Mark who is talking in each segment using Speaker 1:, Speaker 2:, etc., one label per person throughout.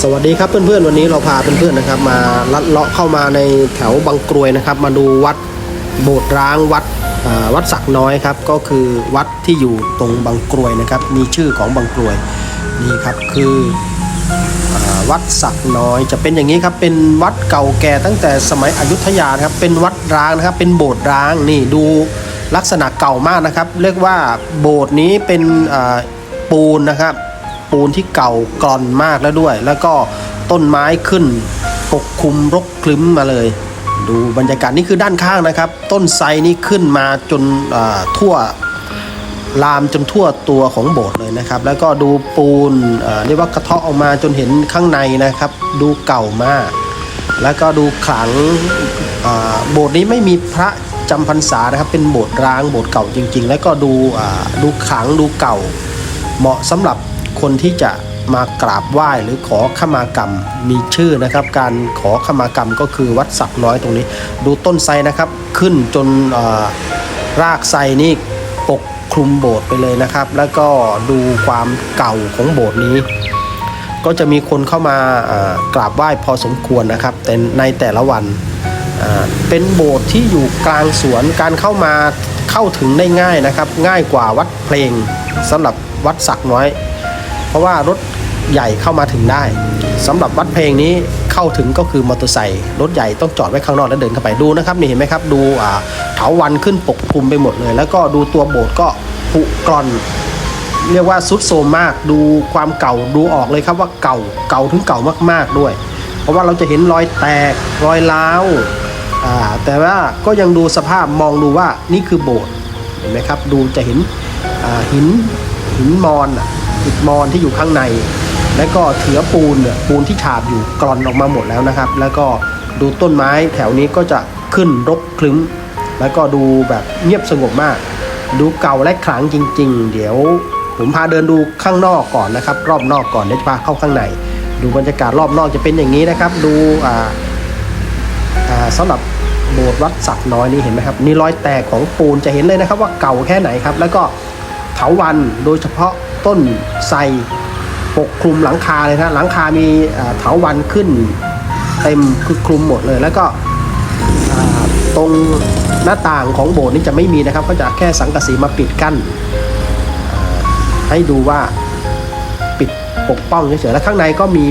Speaker 1: สวัสดีครับเพื่อนๆวันนี้เราพาเพื่อนๆนะครับ มาลัดเลาะเข้ามาในแถวบางกรวยนะครับ มาดูวัดโบสถ์ร้างวัดวัดสักน้อยครับ ก็คือวัดที่อยู่ตรงบางกรวยนะครับ มีชื่อของบางกรวยนี่ครับคืออวัดสักน้อยจะเป็นอย่างนี้ครับเป็นวัดเก่าแก่ตั้งแต่สมัยอยุธยาครับเป็นวัดร้างนะครับ เป็นโบสถ์ร้างนี่ดูลักษณะเก่ามากนะครับ เรียกว่าโบสถ์นี้เป็นปูนนะครับ ปูนที่เก่ากร่อนมากแล้วด้วย แล้วก็ต้นไม้ขึ้นปกคลุมรกคลึ้มมาเลย ดูบรรยากาศนี่คือด้านข้างนะครับ ต้นไทรนี่ขึ้นมาจนาทั่วลามจนทั่วตัวของโบสถ์เลยนะครับ แล้วก็ดูปูนเรียกว่ากระเทาะออกมาจนเห็นข้างในนะครับ ดูเก่ามาก แล้วก็ดูขลังโบสถ์นี้ไม่มีพระจำพรรษานะครับ เป็นโบสถ์ร้างโบสถ์เก่าจริง ๆ แล้วก็ดูดูขลังดูเก่า เหมาะสำหรับ คนที่จะมากราบไหว้หรือขอขมากรรมมีชื่อนะครับ การขอขมากรรมก็คือวัดสักน้อยตรงนี้ ดูต้นไทรนะครับขึ้นจนรากไทรนี่ปกคลุมโบสถ์ไปเลยนะครับ แล้วก็ดูความเก่าของโบสถ์นี้ ก็จะมีคนเข้ามากราบไหว้พอสมควรนะครับแต่ในแต่ละวันเป็นโบสถ์ที่อยู่กลางสวนการเข้ามาเข้าถึงได้ง่ายนะครับ ง่ายกว่าวัดเพลงสำหรับวัดสักน้อย เพราะว่ารถใหญ่เข้ามาถึงได้สำหรับวัดเพลงนี้เข้าถึงก็คือมอเตอร์ไซค์รถใหญ่ต้องจอดไว้ข้างนอกแล้วเดินเข้าไปดูนะครับนี่เห็นไหมครับดูอ่าเถาวันขึ้นปกคลุมไปหมดเลย แล้วก็ดูตัวโบสถ์ก็ผุกร่อน เรียกว่าซุดโซมมากดูความเก่าดูออกเลยครับว่าเก่าเก่าถึงเก่ามากๆด้วย เพราะว่าเราจะเห็นรอยแตกรอยร้าวอ่าแต่ว่าก็ยังดูสภาพมองดูว่านี่คือโบสถ์เห็นไหมครับดูจะเห็นหินหินมอนอะ อิฐมอนที่อยู่ข้างใน แล้วก็เถือปูนเนี่ยปูนที่ฉาบอยู่กรอนออกมาหมดแล้วนะครับ แล้วก็ดูต้นไม้แถวนี้ก็จะขึ้นรกคลึ้ม แล้วก็ดูแบบเงียบสงบมาก ดูเก่าและขลังจริง ๆ เดี๋ยวผมพาเดินดูข้างนอกก่อนนะครับ รอบนอกก่อนเดี๋ยวจะพาเข้าข้างใน ดูบรรยากาศรอบนอกจะเป็นอย่างนี้นะครับ ดูอ่าอ่าสำหรับโบสถ์วัดสักน้อยนี่เห็นไหมครับนี่รอยแตกของปูนจะเห็นเลยนะครับว่าเก่าแค่ไหนครับ แล้วก็เถาวันโดยเฉพาะ ต้นไทรปกคลุมหลังคาเลยนะหลังคามีเถาวันขึ้นเต็มคือคลุมหมดเลย แล้วก็ตรงหน้าต่างของโบสถ์นี่จะไม่มีนะครับ ก็จะแค่สังกะสีมาปิดกั้นให้ดูว่าปิดปกป้องเฉยๆแล้วข้างในก็มี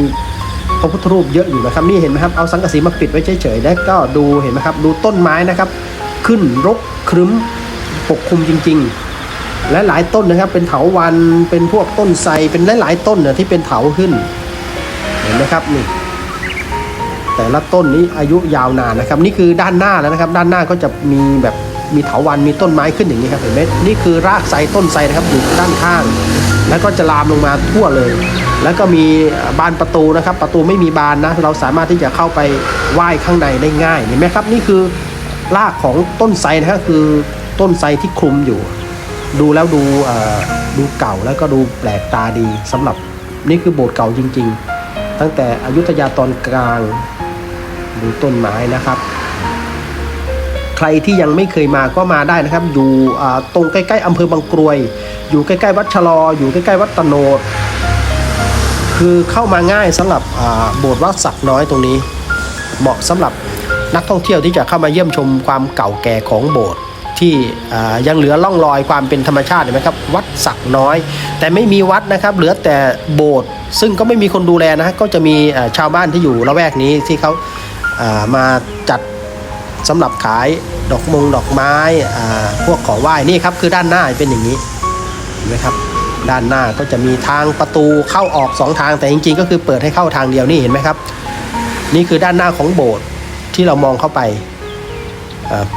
Speaker 1: พระพุทธรูปเยอะอยู่นะครับนี่เห็นไหมครับเอาสังกะสีมาปิดไว้เฉยๆแล้วก็ดูเห็นไหมครับ ดูต้นไม้นะครับ ขึ้นรกครึ้มปกคลุมจริง ๆ และหลายต้นนะครับ เป็นเถาวันเป็นพวกต้นไทรเป็นหลายๆต้นเนี่ยที่เป็นเถาขึ้น เห็นไหมครับนี่ แต่ละต้นนี้อายุยาวนานนะครับ นี่คือด้านหน้าแล้วนะครับ ด้านหน้าก็จะมีแบบมีเถาวันมีต้นไม้ขึ้นอย่างนี้ครับเห็นไหมนี่คือรากไทรต้นไทรนะครับอยู่ด้านข้าง แล้วก็จะลามลงมาทั่วเลย แล้วก็มีบานประตูนะครับ ประตูไม่มีบานนะ เราสามารถที่จะเข้าไปไหว้ข้างในได้ง่ายเห็นไหมครับ นี่คือรากของต้นไทรนะครับคือต้นไทรที่คลุมอยู่ ดูแล้วดูเอ่อดูเก่าแล้วก็ดูแปลกตาดีสำหรับนี่คือโบสถ์เก่าจริง ๆ ตั้งแต่อยุธยาตอนกลางดูต้นไม้นะครับ ใครที่ยังไม่เคยมาก็มาได้นะครับ อยู่อ่าตรงใกล้ๆอำเภอบางกรวย อยู่ใกล้ๆวัดชะลอ อยู่ใกล้ๆวัดตโนดคือเข้ามาง่ายสำหรับโบสถ์วัดสักน้อยตรงนี้ เหมาะสำหรับนักท่องเที่ยวที่จะเข้ามาเยี่ยมชมความเก่าแก่ของโบสถ์ ที่ยังเหลือร่องรอยความเป็นธรรมชาติเห็นไหมครับวัดสักน้อย แต่ไม่มีวัดนะครับ เหลือแต่โบสถ์ซึ่งก็ไม่มีคนดูแลนะก็จะมีชาวบ้านที่อยู่ละแวกนี้ที่เขามาจัดสำหรับขายดอกมงดอกไม้พวกของไหว้นี่ครับคือด้านหน้าเป็นอย่างนี้เห็นไหมครับด้านหน้าก็จะมีทางประตูเข้าออกสองทางแต่จริงๆ ก็คือเปิดให้เข้าทางเดียวนี่เห็นไหมครับ นี่คือด้านหน้าของโบสถ์ที่เรามองเข้าไป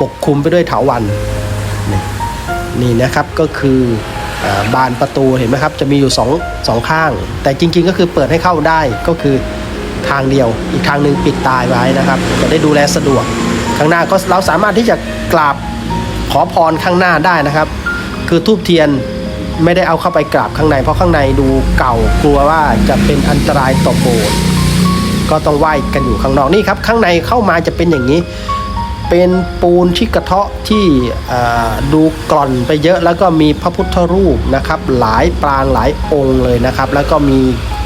Speaker 1: ปกคลุมไปด้วยเถาวันนี่ นี่นะครับก็คือบานประตูเห็นไหมครับจะมีอยู่สองสองข้าง แต่จริง ๆ ก็คือเปิดให้เข้าได้ก็คือทางเดียว อีกทางหนึ่งปิดตายไว้นะครับจะได้ดูแลสะดวก ข้างหน้าก็เราสามารถที่จะกราบขอพรข้างหน้าได้นะครับ คือทูบเทียนไม่ได้เอาเข้าไปกราบข้างใน เพราะข้างในดูเก่ากลัวว่าจะเป็นอันตรายต่อโบสถ์ก็ต้องไหว้กันอยู่ข้างนอกนี่ครับ ข้างในเข้ามาจะเป็นอย่างนี้ เป็นปูนที่กระเทาะที่ดูกร่อนไปเยอะแล้วก็มีพระพุทธรูปนะครับ หลายปรางหลายองค์เลยนะครับ แล้วก็มี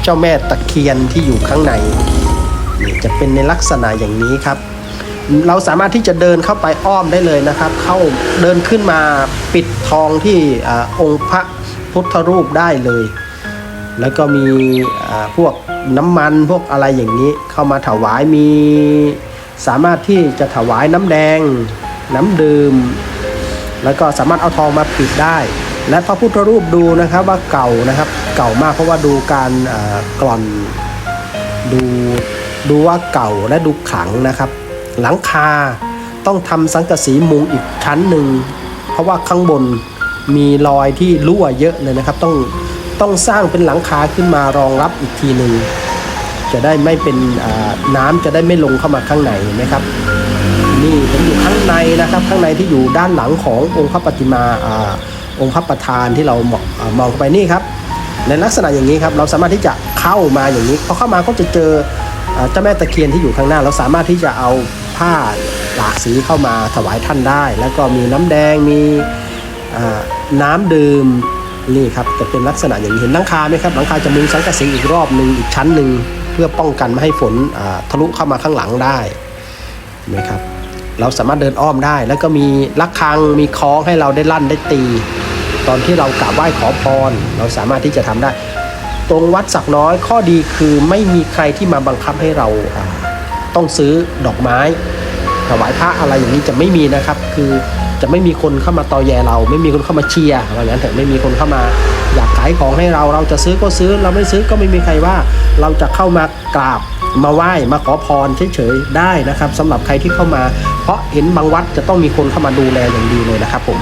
Speaker 1: เจ้าแม่ตะเคียนที่อยู่ข้างในนี่จะเป็นในลักษณะอย่างนี้ครับ เราสามารถที่จะเดินเข้าไปอ้อมได้เลยนะครับ เข้าเดินขึ้นมาปิดทองที่อองค์พระพุทธรูปได้เลย แล้วก็มีพวกน้ำมันพวกอะไรอย่างนี้เข้ามาถวายมี สามารถที่จะถวายน้ำแดง น้ำดื่ม แล้วก็สามารถเอาทองมาปิดได้ และพระพุทธรูปดูนะครับว่าเก่านะครับ เก่ามากเพราะว่าดูการกร่อนดูดูว่าเก่าและดูขังนะครับ หลังคาต้องทำสังกะสีมุงอีกชั้นหนึ่ง เพราะว่าข้างบนมีรอยที่รั่วเยอะเลยนะครับ ต้องต้องสร้างเป็นหลังคาขึ้นมารองรับอีกทีหนึ่ง จะได้ไม่เป็นน้ำจะได้ไม่ลงเข้ามาข้างในเห็นไหมครับ นี่ผมอยู่ข้างในนะครับ ข้างในที่อยู่ด้านหลังขององค์พระปฏิมาอองค์พระประธานที่เรามองอ่ามองไปนี่ครับในลักษณะอย่างนี้ครับเราสามารถที่จะเข้ามาอย่างนี้พอเข้ามาก็จะเจอเจ้าแม่ตะเคียนที่อยู่ข้างหน้า เราสามารถที่จะเอาผ้าหลากสีเข้ามาถวายท่านได้ แล้วก็มีน้ำแดงมีน้ำดื่มนี่ครับจะเป็นลักษณะอย่างนี้เห็นหลังคาไหมครับหลังคาจะมุงสังกะสีอีกรอบหนึ่งอีกชั้นหนึ่ง เพื่อป้องกันไม่ให้ฝนทะลุเข้ามาข้างหลังได้เห็นไหมครับ เราสามารถเดินอ้อมได้ แล้วก็มีระฆังมีคล้องให้เราได้ลั่นได้ตี ตอนที่เรากราบไหว้ขอพร เราสามารถที่จะทำได้ ตรงวัดสักน้อยข้อดีคือไม่มีใครที่มาบังคับให้เราอ่าต้องซื้อดอกไม้ถวายพระอะไรอย่างนี้จะไม่มีนะครับ คือ จะไม่มีคนเข้ามาตอแยเรา ไม่มีคนเข้ามาเชียร์อะไรอย่างนั้นเถอะไม่มีคนเข้ามาอยากขายของให้เราเราจะซื้อก็ซื้อ เราไม่ซื้อก็ไม่มีใครว่า เราจะเข้ามากราบมาไหว้มาขอพรเฉยๆได้นะครับสำหรับใครที่เข้ามา เพราะเห็นบางวัดจะต้องมีคนเข้ามาดูแลอย่างดีเลยนะครับผม